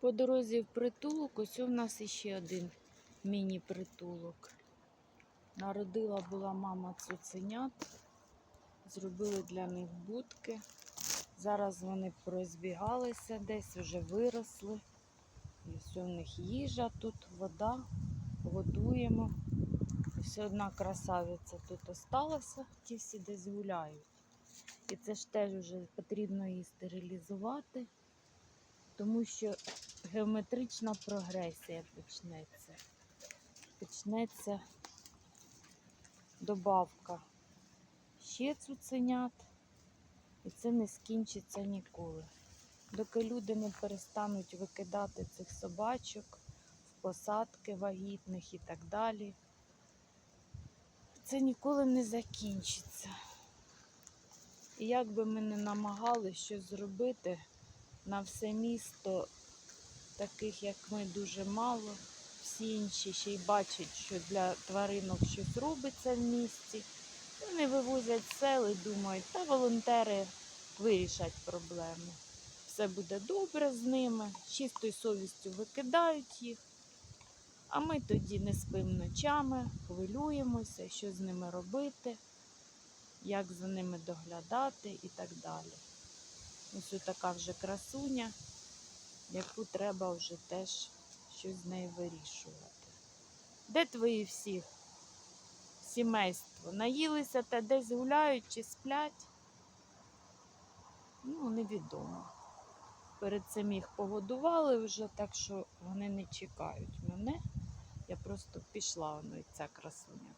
По дорозі в притулок, ось у нас іще один міні-притулок. Народила була мама цуценят, зробили для них будки. Зараз вони порозбігалися десь, вже виросли. І все в них їжа тут, вода, годуємо. І все одна красавиця тут осталася, ті всі десь гуляють. І це ж теж вже потрібно її стерилізувати, тому що геометрична прогресія почнеться. Почнеться добавка ще цуценят, і це не скінчиться ніколи. Доки люди не перестануть викидати цих собачок в посадки вагітних і так далі, це ніколи не закінчиться. І як би ми не намагали щось зробити на все місто, таких як ми дуже мало, всі інші ще й бачать, що для тваринок щось робиться в місті. Вони вивозять з сел і думають, та волонтери вирішать проблему. Все буде добре з ними, чистою совістю викидають їх. А ми тоді не спимо ночами, хвилюємося, що з ними робити, як за ними доглядати і так далі. Ось така вже красуня, яку треба вже теж щось з нею вирішувати. Де твої всі сімейство? Наїлися та десь гуляють чи сплять? Ну, невідомо. Перед цим їх погодували вже, так що вони не чекають мене. Я просто пішла, воно і ця красуня.